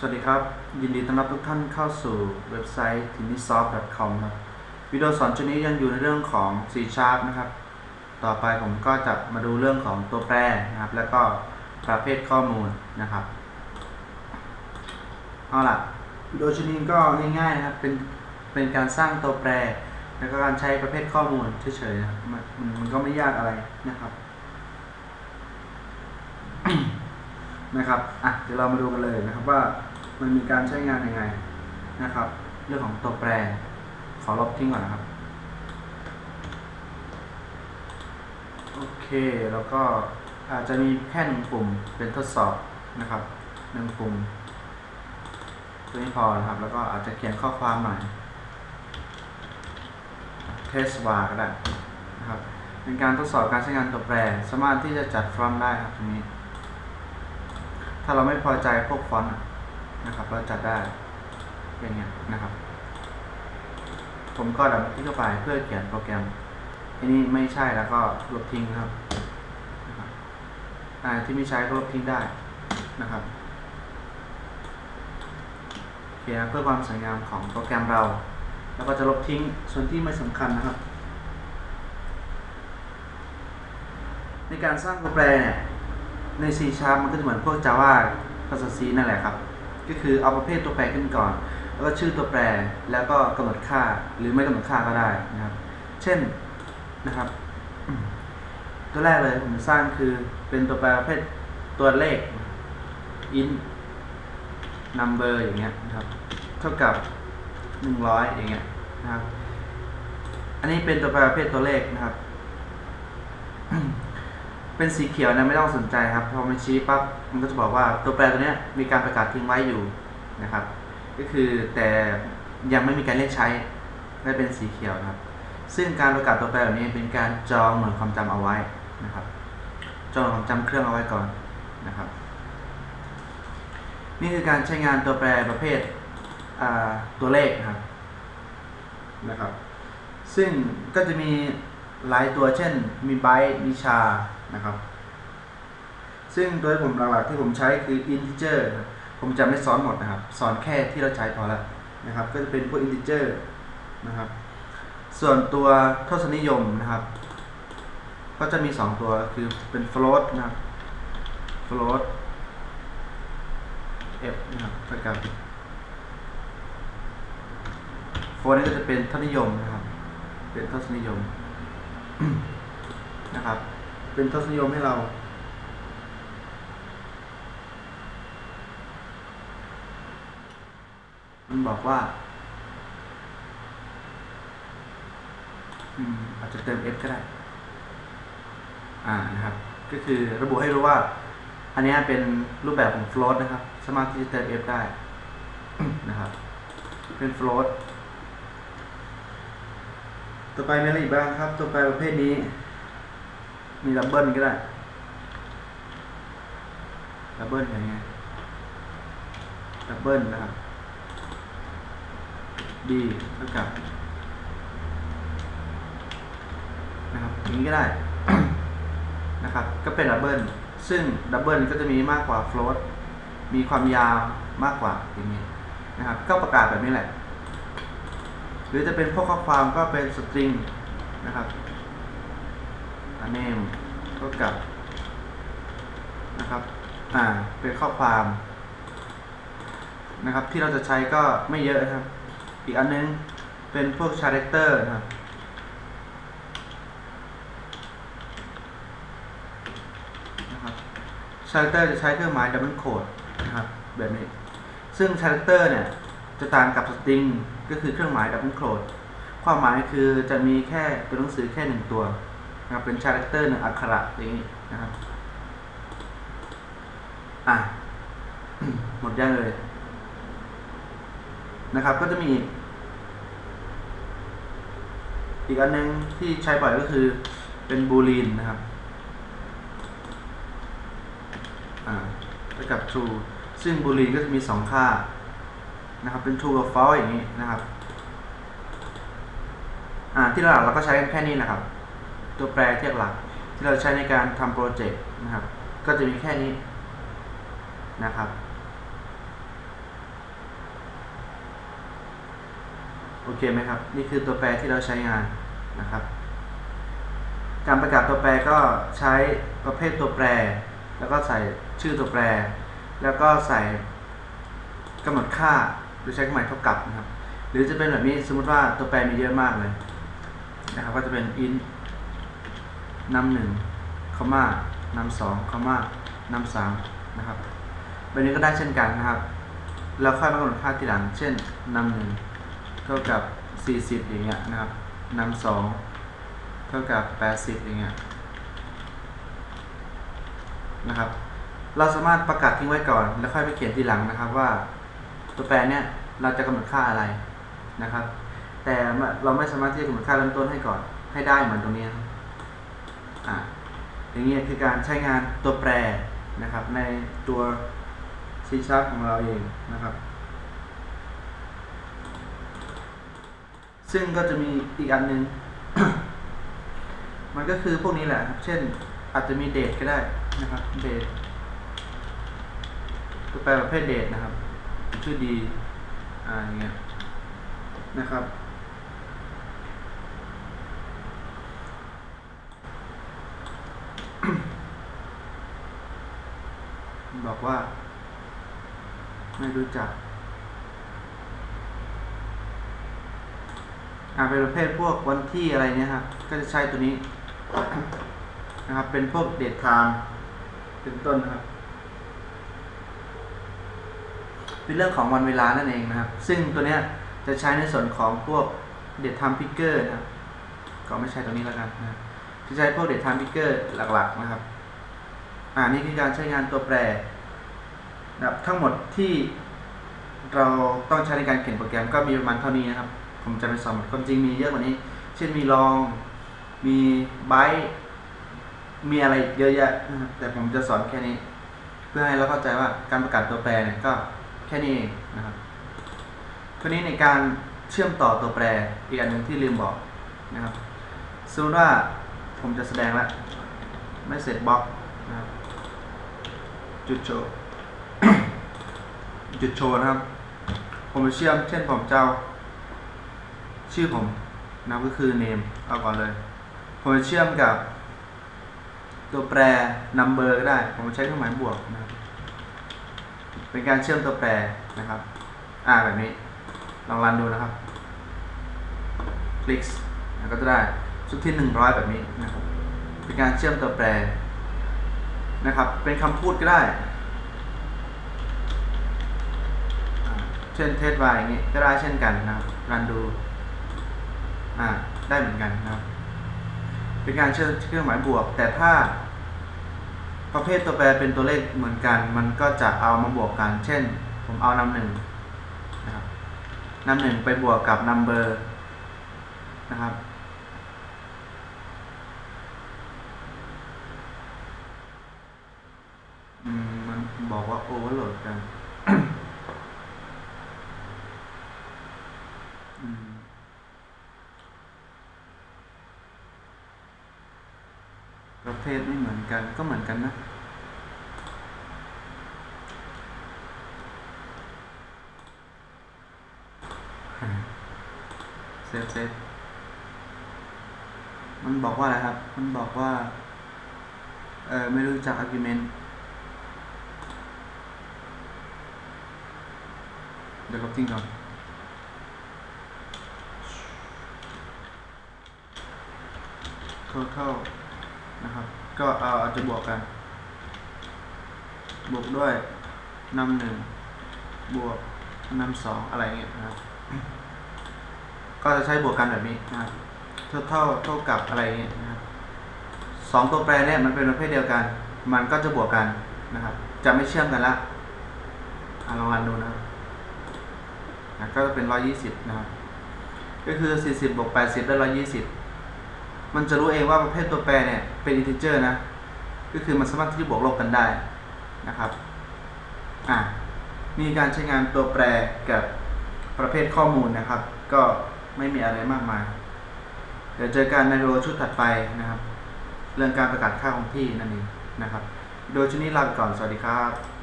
สวัสดีครับ ยินดีต้อนรับทุกท่านเข้าสู่เว็บไซต์ t i n i s o f t c o m ครับวิดีโอสอนชุดนี้ยังอยู่ในเรื่องของ C Sharp นะครับ ต่อไปผมก็จะมาดูเรื่องของตัวแปรนะครับ แล้วก็ประเภทข้อมูลนะครับเอาล่ะวิดีโอชุดนี้ก็ง่ายๆนะครับเป็นเป็นการสร้างตัวแปร แล้วก็การใช้ประเภทข้อมูลเฉยๆนะครับมันมันมันก็ไม่ยากอะไรนะครับนะครับ อะ เดี๋ยวเรามาดูกันเลยนะครับว่า มันมีการใช้งานยังไงนะครับ เรื่องของตัวแปร ขอลบทิ้งก่อนนะครับ โอเค แล้วก็อาจจะมีแค่หนึ่งปุ่มเป็นทดสอบนะครับหนึ่งปุ่มตัวนี้พอนะครับ แล้วก็อาจจะเขียนข้อความหน่อย test var ก็ได้นะครับเป็นการทดสอบการใช้งานตัวแปร สามารถที่จะจัดฟอนต์ได้ครับตรงนี้ ถ้าเราไม่พอใจพวกฟอนต์ นะครับเราจัดได้อย่างเงี้ยนะครับ ผมก็ดับที่เข้าไปเพื่อเขียนโปรแกรมอันนี้ไม่ใช่แล้วก็ลบทิ้งครับนะครับอ่าที่ไม่ใช้ก็ลบทิ้งได้นะครับโอเคนะเพื่อความสวยงามของโปรแกรมเรา แล้วก็จะลบทิ้งส่วนที่ไม่สำคัญนะครับ ในการสร้างตัวแปรเนี่ยใน C Sharp มันก็จะเหมือนพวก Java ภาษา C นั่นแหละครับ ก็คือเอาประเภทตัวแปรขึ้นก่อน แล้วก็ชื่อตัวแปรแล้วก็กำหนดค่าหรือไม่กำหนดค่าก็ได้นะครับ เช่นนะครับ ตัวแรกเลยผมสร้างคือเป็นตัวแปรประเภทตัวเลข int number อย่างเงี้ยนะครับเท่ากับ 100 อย่างเงี้ยนะครับ อันนี้เป็นตัวแปรประเภทตัวเลขนะครับ เป็นสีเขียวนะไม่ต้องสนใจครับพอมันชี้ปั๊บมันก็จะบอกว่าตัวแปรตัวนี้มีการประกาศทิ้งไว้อยู่นะครับ ก็คือแต่ยังไม่มีการเรียกใช้ได้เป็นสีเขียวนะครับ ซึ่งการประกาศตัวแปรแบบนี้เป็นการจองหน่วยความจำเอาไว้นะครับ จองความจำเครื่องเอาไว้ก่อนนะครับ นี่คือการใช้งานตัวแปรประเภทตัวเลขนะครับนะครับ ซึ่งก็จะมีหลายตัวเช่นมีไบต์มีชา นะครับ ซึ่งตัวที่ผมหลักๆที่ผมใช้คือ integer ครับผมจะไม่สอนหมดนะครับ สอนแค่ที่เราใช้พอแล้วนะครับ ก็จะเป็นพวก integer นะครับ ส่วนตัวทศนิยมนะครับ ก็จะมี 2 ตัวคือเป็น float นะครับ float f นะครับเท่ากับ float นี่ก็จะเป็นทศนิยมนะครับ เป็นทศนิยมนะครับ เป็นทศนิยมให้เรา มันบอกว่าอืมอาจจะเติม f ก็ได้ อ่านะครับ ก็คือระบุให้รู้ว่า อันนี้เป็นรูปแบบของ float นะครับ สามารถที่จะเติม f ได้นะครับ เป็น float ต่อไปมีอะไรอีกบ้างครับตัวแปประเภทนี้ มีดับเบิลก็ได้ดับเบิลอย่างเงี้ยดับเบิลนะครับ d เท่ากับนะครับอย่างนี้ก็ได้นะครับ ก็เป็นดับเบิลซึ่งดับเบิลก็จะมีมากกว่า float มีความยาวมากกว่าอย่างนี้นะครับ ก็ประกาศแบบนี้แหละ หรือจะเป็นพวกข้อความก็เป็น string นะครับ name เท่ากับนะครับ อ่า เป็นข้อความนะครับ ที่เราจะใช้ก็ไม่เยอะนะครับ อีกอันนึงเป็นพวก character นะครับนะครับ character จะใช้เครื่องหมาย double quote นะครับ แบบนี้ ซึ่ง character เนี่ย จะต่างกับ string ก็คือเครื่องหมาย double quote ความหมายคือจะมีแค่ตัวหนังสือแค่หนึ่งตัว นะครับเป็น character หนึ่งอักขระอย่างนี้นะครับอะหมดยังเลยนะครับก็จะมี อีกอันหนึงที่ใช้บ่อยก็คือเป็นบูลีนนะครับอ่ากับ true ซึ่งบูลีนก็จะมีสองค่านะครับเป็น true กับ false อย่างนี้นะครับอ่าที่หลักเราก็ใช้แค่นี้นะครับ ตัวแปรที่หลักที่เราใช้ในการทำโปรเจกต์นะครับ ก็จะมีแค่นี้นะครับ โอเคไหมครับ นี่คือตัวแปรที่เราใช้งานนะครับ การประกาศตัวแปรก็ใช้ประเภทตัวแปร แล้วก็ใส่ชื่อตัวแปร แล้วก็ใส่กำหนดค่าหรือใช้คหมายเท่ากับนะครับ หรือจะเป็นแบบนี้สมมติว่าตัวแปรมีเยอะมากเลยนะครับ ก็จะเป็น int นำหนึ่งคอมมานำสองคอมมานำสามนะครับแบบนี้ก็ได้เช่นกันนะครับแล้วค่อยมากำหนดค่าทีหลัง เช่นนำหนึ่งเท่ากับ 40 อย่างเงี้ยนะครับนำสองเท่ากับ 80 อย่างเงี้ยนะครับ เราสามารถประกาศทิ้งไว้ก่อน แล้วค่อยไปเขียนทีหลังนะครับว่าตัวแปรเนี้ยเราจะกำหนดค่าอะไรนะครับ แต่เราไม่สามารถที่จะกำหนดค่าเริ่มต้นให้ก่อนให้ได้เหมือนตรงนี้ครับ อ่าอย่างนี้ยคือการใช้งานตัวแปรนะครับ ในตัว C sharp ของเราเองนะครับ ซึ่งก็จะมีอีกอันหนึงมันก็คือพวกนี้แหละครับ เช่นอาจจะมีเดทก็ได้นะครับเดทตัวแปรประเภทเดทนะครับ ชื่อดีอ่าอย่างเงี้ยนะครับ บอกว่า ไม่รู้จักอ่าเป็นประเภทพวกวันที่อะไรเนี่ยครับก็จะใช้ตัวนี้นะครับ เป็นพวกเดทไทม์เป็นต้นนะครับ เป็นเรื่องของวันเวลานั่นเองนะครับ ซึ่งตัวเนี้ยจะใช้ในส่วนของพวกเดทไทม์พิกเกอร์นะครับ ก็ไม่ใช่ตัวนี้แล้วกันนะจะใช้พวกเดทไทม์พิกเกอร์หลักๆนะครับ อ่านี่คือการใช้งานตัวแปร นะครับทั้งหมดที่เราต้องใช้ในการเขียนโปรแกรมก็มีประมาณเท่านี้นะครับ ผมจะไปสอนหมดความจริงมีเยอะกว่านี้ เช่นมีลอง มีไบต์มีอะไรเยอะแยะนะครับแต่ผมจะสอนแค่นี้ เพื่อให้เราเข้าใจว่าการประกาศตัวแปรเนี่ยก็แค่นี้เองนะครับทีนี้ในการเชื่อมต่อตัวแปรอีกอันหนึ่งที่ลืมบอกนะครับสมมติว่าผมจะแสดงละไม่เสร็จบล็อกนะครับจุดโชว์ จุดโชว์นะครับ ผมจะเชื่อมเช่นผมเจะเอาชื่อผมนะก็คือ name เอาก่อนเลย ผมจะเชื่อมกับ ตัวแปร number ก็ได้ ผมใช้เครื่องหมายบวกนะครับ เป็นการเชื่อมตัวแปรนะครับ อ่าแบบนี้ ลองรันดูนะครับ คลิกก็จะได้สุดที่ 100 แบบนี้นะครับ เป็นการเชื่อมตัวแปรนะครับ เป็นคำพูดก็ได้อ่า เช่นเทสไวอย่างนี้ก็ได้เช่นกันนะครับรันดูอ่าได้เหมือนกันนะครับ เป็นการเชื่อมเครื่องหมายบวก แต่ถ้า ประเภทตัวแปรเป็นตัวเลขเหมือนกัน มันก็จะเอามาบวกกัน เช่น ผมเอานำหนึ่งนะครับนำหนึ่งไปบวกกับนัมเบอร์นะครับอืมมันบอกว่าโอเวอร์โหลดกัน อืม เภทไม่เหมือนกันก็เหมือนกันนะเซฟเซฟมันบอกว่าอะไรครับ มันบอกว่า เออไม่รู้จัก argument เดี๋ยวลบทิ้งก่อน total นะครับ ก็เอาอาจจะบวกกัน บวกด้วยนำหนึ่งบวกนำสองอะไรเงี้ยนะครับ ก็จะใช้บวกกันแบบนี้นะครับ total เท่ากับอะไรเงี้ยนะครับสองตัวแปรเนี่ยมันเป็นประเภทเดียวกัน มันก็จะบวกกันนะครับ จะไม่เชื่อมกันละอะลองรันดูนะครับก็จะเป็นร้อยยี่สิบนะครับ ก็คือสี่สิบบวกแปดสิบได้ร้อยยี่สิบ มันจะรู้เองว่าประเภทตัวแปรเนี่ยเป็นอินทิเจอร์นะ ก็คือมันสามารถที่จะบวกลบกันได้นะครับอะมีการใช้งานตัวแปรกับประเภทข้อมูลนะครับ ก็ไม่มีอะไรมากมาย เดี๋ยวเจอกันในวิดีโอชุดถัดไปนะครับ เรื่องการประกาศค่าของที่นั่นเองนะครับ โดยชุดนี้ลาไปก่อน สวัสดีครับ